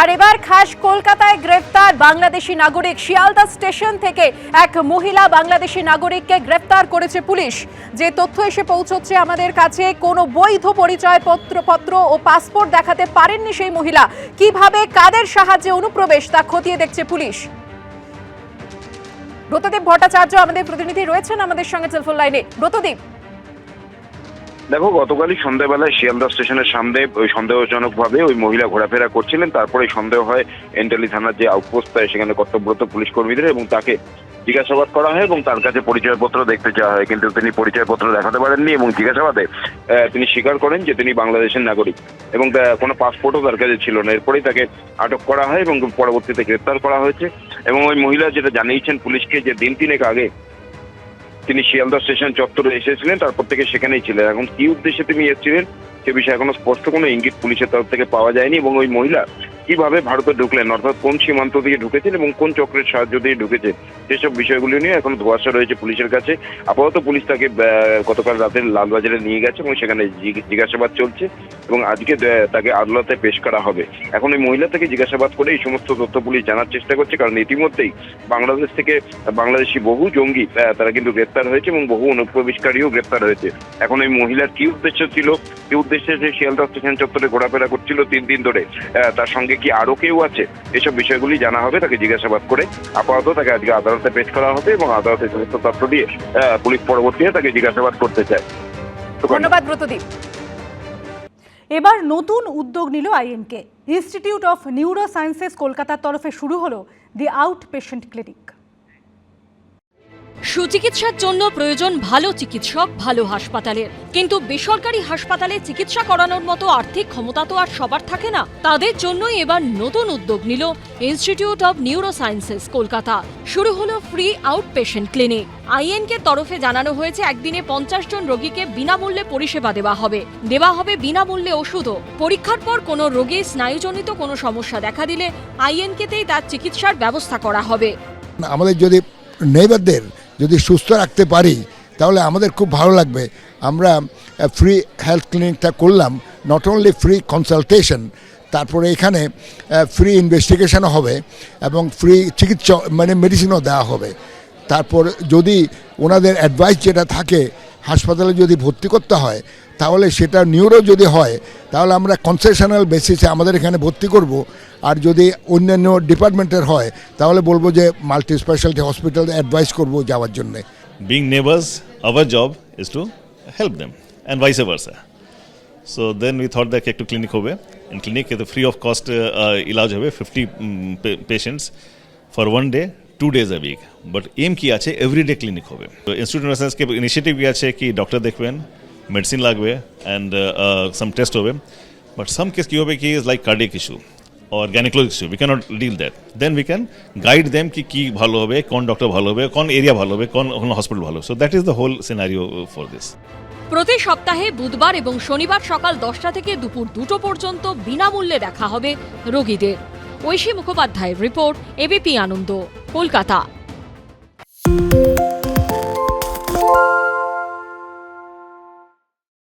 আর এবার খাস কলকাতায় গ্রেফতার বাংলাদেশি নাগরিক। শিয়ালদা স্টেশন থেকে এক মহিলা বাংলাদেশি নাগরিককে গ্রেফতার করেছে পুলিশ। যে তথ্য এসে পৌঁছচ্ছে আমাদের কাছে, কোনো বৈধ পরিচয়পত্র, পত্র ও পাসপোর্ট দেখাতে পারেননি সেই মহিলা। কীভাবে, কাদের সাহায্যে অনুপ্রবেশ, তা খতিয়ে দেখছে পুলিশ। ব্রতদীপ ভট্টাচার্য আমাদের প্রতিনিধি রয়েছেন আমাদের সঙ্গে টেলিফোন লাইনে। ব্রতদীপ। দেখো, গতকালই সন্ধ্যাবেলায় শিয়ালদা স্টেশনের সামনে ওই সন্দেহজনক ভাবে ওই মহিলা ঘোরাফেরা করছিলেন। তারপরে সন্দেহ হয় এন্টালি থানার যে আউটপোস্ট থাকে সেখানে কর্তব্যরত পুলিশ কর্মীদের এবং তাকে জিজ্ঞাসাবাদ করা হয় এবং তার কাছে পরিচয়পত্র দেখতে চাওয়া হয়। কিন্তু তিনি পরিচয়পত্র দেখাতে পারেননি এবং জিজ্ঞাসাবাদে তিনি স্বীকার করেন যে তিনি বাংলাদেশের নাগরিক এবং কোনো পাসপোর্টও তার কাছে ছিল না। এরপরেই তাকে আটক করা হয় এবং পরবর্তীতে গ্রেপ্তার করা হয়েছে। এবং ওই মহিলা যেটা জানিয়েছেন পুলিশকে যে দিন তিনেক আগে তিনি শিয়ালদা স্টেশন চত্বরে এসেছিলেন, তারপর থেকে সেখানেই ছিলেন। এখন কি উদ্দেশ্যে তিনি এসেছিলেন, সে বিষয়ে এখনও স্পষ্ট কোনো ইঙ্গিত পুলিশের তরফ থেকে পাওয়া যায়নি এবং ওই মহিলা কীভাবে ভারতে ঢুকলেন? অর্থাৎ কোন সীমান্ত দিয়ে ঢুকেছেন এবং কোন চক্রের সাহায্য দিয়ে ঢুকেছেন? সেসব বিষয়গুলি নিয়ে এখন ধোয়াশা রয়েছে পুলিশের কাছে। আপাতত পুলিশ তাকে গতকাল রাতে লালবাজারে নিয়ে গেছে এবং সেখানে জিজ্ঞ- জিজ্ঞাসাবাদ চলছে এবং আজকে তাকে আদালতে পেশ করা হবে। এখন ওই মহিলা থেকে জিজ্ঞাসাবাদ করে এই সমস্ত তথ্য পুলিশ জানার চেষ্টা করছে কারণ ইতিমধ্যেই বাংলাদেশ থেকে বাংলাদেশি বহু জঙ্গি তারা কিন্তু গ্রেপ্তার হয়েছে এবং বহু অনুপ্রবেশকারীও গ্রেপ্তার হয়েছে। এখন ওই মহিলার কি উদ্দেশ্য ছিল? কি উদ্দেশ্যে সে শিয়ালদা স্টেশন চত্বরে ঘোরাফেরা করছিল তিন দিন ধরে তার সঙ্গে কি আরও কেউ আছে? এসব বিষয়গুলি জানা হবে, তাকে জিজ্ঞাসাবাদ করে আপাতত তাকে আজকে আদালতে পেশ করা হবে এবং আদালতে সমস্ত তথ্য দিয়ে পুলিশ পরবর্তীতে তাকে জিজ্ঞাসাবাদ করতে চায়। ধন্যবাদ, ব্রতদীপ। এবার নতুন উদ্যোগ নিল INK. Institute of neuro sciences কলকাতার তরফে শুরু হলো দি আউট পেশেন্ট ক্লিনিক সুচিকিৎসার জন্য প্রয়োজন ভালো চিকিৎসক, ভালো হাসপাতালের। কিন্তু বেসরকারি হাসপাতালে চিকিৎসা করানোর মতো আর্থিক ক্ষমতা তো আর সবার থাকে না। তাদের জন্যই এবার নতুন উদ্যোগ নিল institute of neuro sciences Kolkata. শুরু হলো free out patient clinic INK তরফে জানানো হয়েছে, একদিনে পঞ্চাশ জন রোগীকে বিনামূল্যে পরিষেবা দেওয়া হবে। দেওয়া হবে বিনামূল্যে ওষুধও। পরীক্ষার পর কোনো রোগী স্নায়ুজনিত কোনো সমস্যা দেখা দিলে আইএনকেতেই তার চিকিৎসার ব্যবস্থা করা হবে। আমাদের যদি নেইবারদের যদি সুস্থ রাখতে পারি, তাহলে আমাদের খুব ভালো লাগবে। আমরা ফ্রি হেলথ ক্লিনিকটা করলাম নট অনলি ফ্রি কনসালটেশন তারপরে এখানে ফ্রি ইনভেস্টিগেশনও হবে এবং ফ্রি চিকিৎসা মানে মেডিসিনও দেওয়া হবে। তারপর যদি ওনাদের অ্যাডভাইস যেটা থাকে হাসপাতালে যদি ভর্তি করতে হয় তাহলে সেটা নিউরো যদি হয় তাহলে আমরা কনসেশনাল বেসিসে আমাদের এখানে ভর্তি করব। আর যদি অন্যান্য ডিপার্টমেন্টের হয় তাহলে বলব যে মাল্টি স্পেশালিটি হসপিটাল অ্যাডভাইস করব যাওয়ার জন্যে। Being neighbors, our job is to help them and vice versa. So then we thought that একটু ক্লিনিক হবে। Free of cost uh, ইলাজ হবে। Fifty patients for one day two days a week but um কি আছে? Everyday clinic হবে। তো of সায়েন্সকে initiative কি আছে? কি ডক্টর দেখবেন? মেডিসিন লাগবে। অ্যান্ড সাম টেস্ট হবে। বাট সাম কেস কী হবে? কি is like cardiac issue or gynecologic issue. We cannot deal that. Then we can guide them কি কি ভালো হবে, কোন ডক্টর ভালো হবে, কোন এরিয়া ভালো হবে, কোন হসপিটাল ভালো হবে। So that is the whole scenario for this প্রতি সপ্তাহে বুধবার এবং শনিবার সকাল দশটা থেকে দুপুর দুটো পর্যন্ত বিনামূল্যে দেখা হবে রোগীদের। ঐশী মুখোপাধ্যায়ের রিপোর্ট এবিপি আনন্দ। কলকাতা।